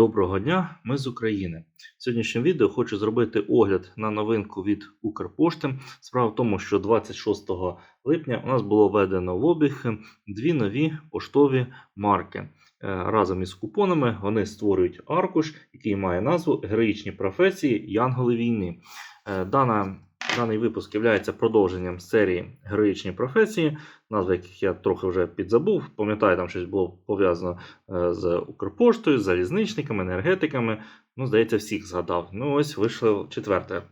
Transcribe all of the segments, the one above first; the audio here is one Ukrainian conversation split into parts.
Доброго дня, ми з України. В сьогоднішньому відео хочу зробити огляд на новинку від Укрпошти. Справа в тому, що 26 липня у нас було введено в обіг дві нові поштові марки. Е, Разом із купонами вони створюють аркуш, який має назву Героїчні професії Янголи війни. Е, Дана Даний випуск є продовженням серії Героїчні професії, назви яких я трохи вже підзабув. Пам'ятаю, там щось було пов'язано е, з Укрпоштою, з залізничниками, енергетиками. Ну, здається, всіх згадав. Ну, ось вийшло четверте.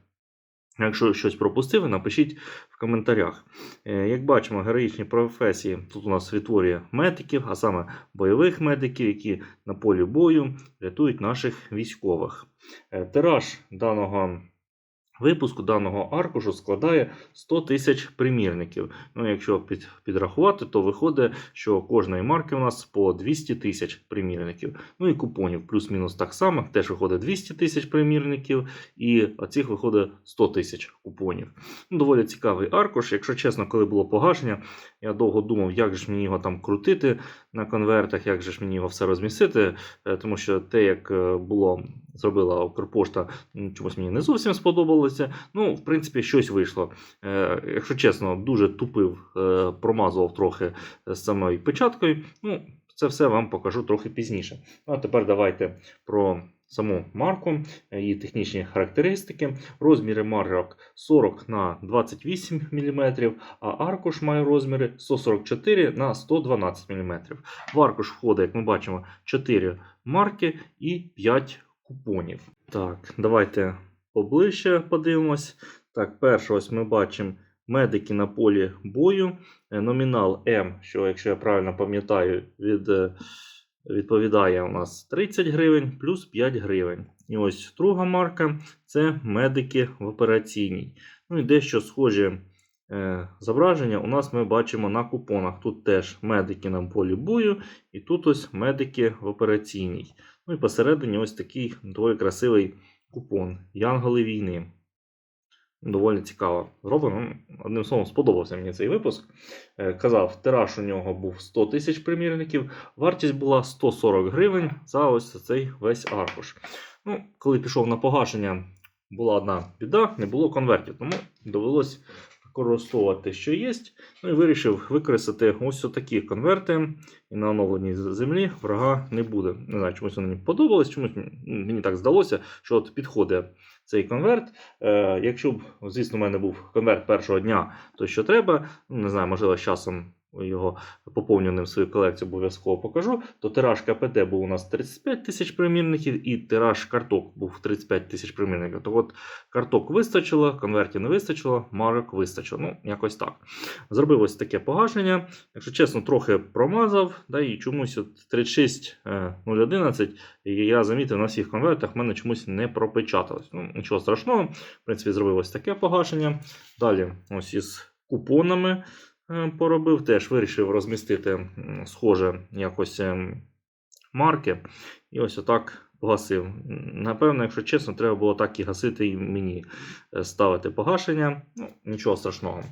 Якщо щось пропустив, напишіть в коментарях. Е, Як бачимо, героїчні професії тут у нас відтворює медиків, а саме бойових медиків, які на полі бою рятують наших військових. Е, Тираж даного випуску даного аркушу складає 100 тисяч примірників. Ну, якщо під, підрахувати, то виходить, що кожної марки у нас по 200 тисяч примірників. Ну і купонів плюс-мінус так само. Теж виходить 200 тисяч примірників, і оцих виходить 100 тисяч купонів. Ну, доволі цікавий аркуш. Якщо чесно, коли було погашення, я довго думав, як ж мені його там крутити на конвертах, як же ж мені його все розмістити, е, тому що те, як е, було зробила Укрпошта, чомусь мені не зовсім сподобалося. Ну, в принципі, щось вийшло. Е, Якщо чесно, дуже тупив, промазував трохи з самою печаткою. Ну, це все вам покажу трохи пізніше. Ну, а тепер давайте про саму марку, е, її технічні характеристики. Розміри марок 40 на 28 мм, а аркуш має розміри 144 на 112 мм. В аркуш входить, як ми бачимо, 4 марки і 5 купонів. Так, давайте поближче подивимось. Так, перше, ось ми бачимо медики на полі бою. Е, Номінал М, що, якщо я правильно пам'ятаю, від, е, відповідає у нас 30 гривень плюс 5 гривень. І ось друга марка це медики в операційній. Ну і дещо схожі е, зображення у нас ми бачимо на купонах. Тут теж медики на полі бою, і тут ось медики в операційній. Ну і посередині ось такий доволі красивий купон Янголи війни. Доволі цікаво зроблено. Одним словом, сподобався мені цей випуск. Е, Казав, тираж у нього був 100 тисяч примірників, вартість була 140 гривень за ось цей весь аркуш. Ну, коли пішов на погашення, була одна біда, не було конвертів, тому довелось використовувати, що є. Ну і вирішив використати ось такі конверти. І на оновленій землі врага не буде. Не знаю, чомусь вони мені подобалось, чомусь мені так здалося, що от підходить цей конверт. Е, якщо б, звісно, у мене був конверт першого дня, то що треба, ну, не знаю, можливо, з часом його поповненим свою колекцію обов'язково покажу, то тираж КПТ був у нас 35 тисяч примірників, і тираж карток був 35 тисяч примірників. То от карток вистачило, конвертів не вистачило, марок вистачило. Ну, якось так. Зробив ось таке погашення. Якщо чесно, трохи промазав, да, і чомусь от 36011, і я замітив на всіх конвертах, в мене чомусь не пропечаталось. Ну, нічого страшного. В принципі, зробив ось таке погашення. Далі, ось із купонами е, поробив, теж вирішив розмістити схоже якось ем, марки. І ось отак погасив. М, Напевно, якщо чесно, треба було так і гасити і мені е, ставити погашення. Ну, нічого страшного.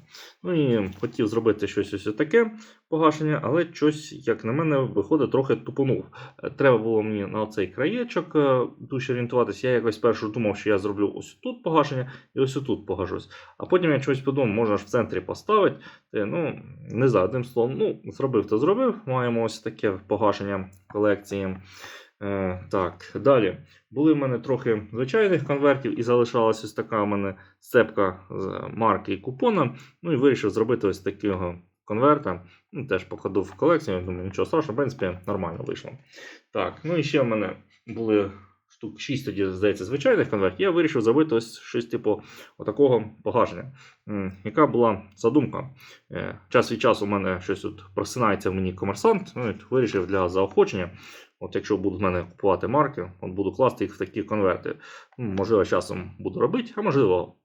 Ну і хотів зробити щось ось таке погашення, але щось, як на мене, виходить, трохи тупонув. Е, Треба було мені на цей краєчок е, дужче орієнтуватися. Я якось першу думав, що я зроблю ось тут погашення і ось тут погажусь. А потім я чогось подумав, можна ж в центрі поставити. Ну, не за одним словом, ну, зробив, то зробив. Маємо ось таке погашення колекції. Е, так, далі. Були в мене трохи звичайних конвертів, і залишалась ось така в мене сцепка з марки і купона. Ну і вирішив зробити ось такого конверта. Ну, теж покладу в колекцію. Думаю, нічого страшного, в принципі, нормально вийшло. Так, ну і ще в мене були штук 6 тоді, здається, звичайних конвертів. Я вирішив зробити ось щось типу отакого погашення. Яка була задумка? Е, Час від часу у мене щось тут просинається в мені комерсант. Ну, і вирішив для заохочення. От якщо будуть в мене купувати марки, от буду класти їх в такі конверти. Можливо, часом буду робити, а можливо,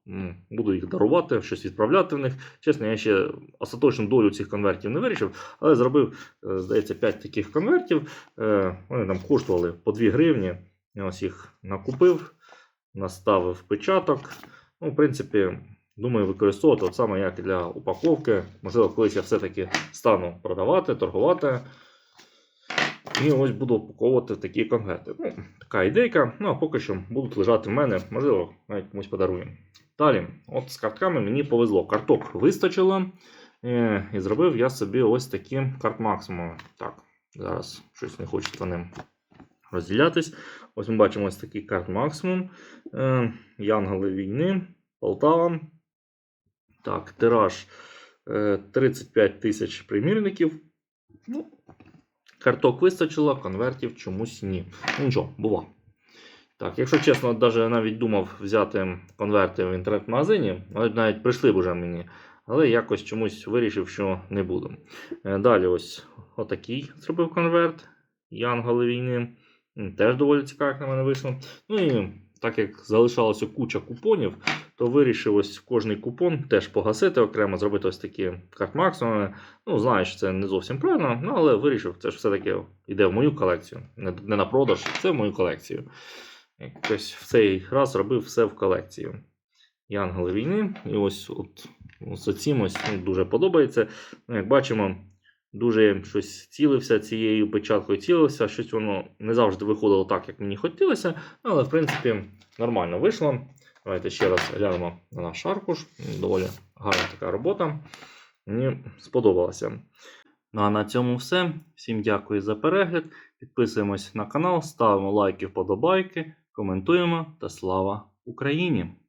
буду їх дарувати, щось відправляти в них. Чесно, я ще остаточну долю цих конвертів не вирішив, але зробив, е, здається, 5 таких конвертів. Е, Вони там коштували по 2 гривні. Я ось їх накупив, наставив печаток. Ну, в принципі, думаю, використовувати от саме як для упаковки. Можливо, колись я все-таки стану продавати, торгувати І ось буду упаковувати такі конверти. Ну, така ідейка. Ну а поки що будуть лежати в мене, можливо, навіть комусь подарую. Далі, от з картками мені повезло. Карток вистачило. Е, і зробив я собі ось такі карт максимуми. Так, зараз щось не хочуть вони розділятись. Ось ми бачимо ось такий карт максимум. Е, Янголи війни, Полтава. Так, тираж е, 35 тисяч примірників. Ну, карток вистачило, конвертів чомусь ні. Ну нічого, бува. Так, якщо чесно, навіть навіть думав взяти конверти в інтернет-магазині, навіть прийшли б уже мені. Але якось чомусь вирішив, що не буду. Е, Далі ось отакий зробив конверт. Янголи війни. Теж доволі цікаво, як на мене вийшло. Ну і так як залишалося куча купонів, то вирішив ось кожний купон теж погасити окремо, зробити ось такі карт максимуми. Ну, знаю, що це не зовсім правильно, ну, але вирішив, це ж все-таки йде в мою колекцію. Не, на продаж, це в мою колекцію. Якось в цей раз робив все в колекцію. Янголи війни. І ось от, ось оцім ось ну, дуже подобається. Ну, як бачимо, дуже щось цілився цією печаткою, цілився, щось воно не завжди виходило так, як мені хотілося, але в принципі нормально вийшло. Давайте ще раз глянемо на наш аркуш. Доволі гарна така робота. Мені сподобалося. Ну а на цьому все. Всім дякую за перегляд. Підписуємось на канал, ставимо лайки, вподобайки, коментуємо та слава Україні!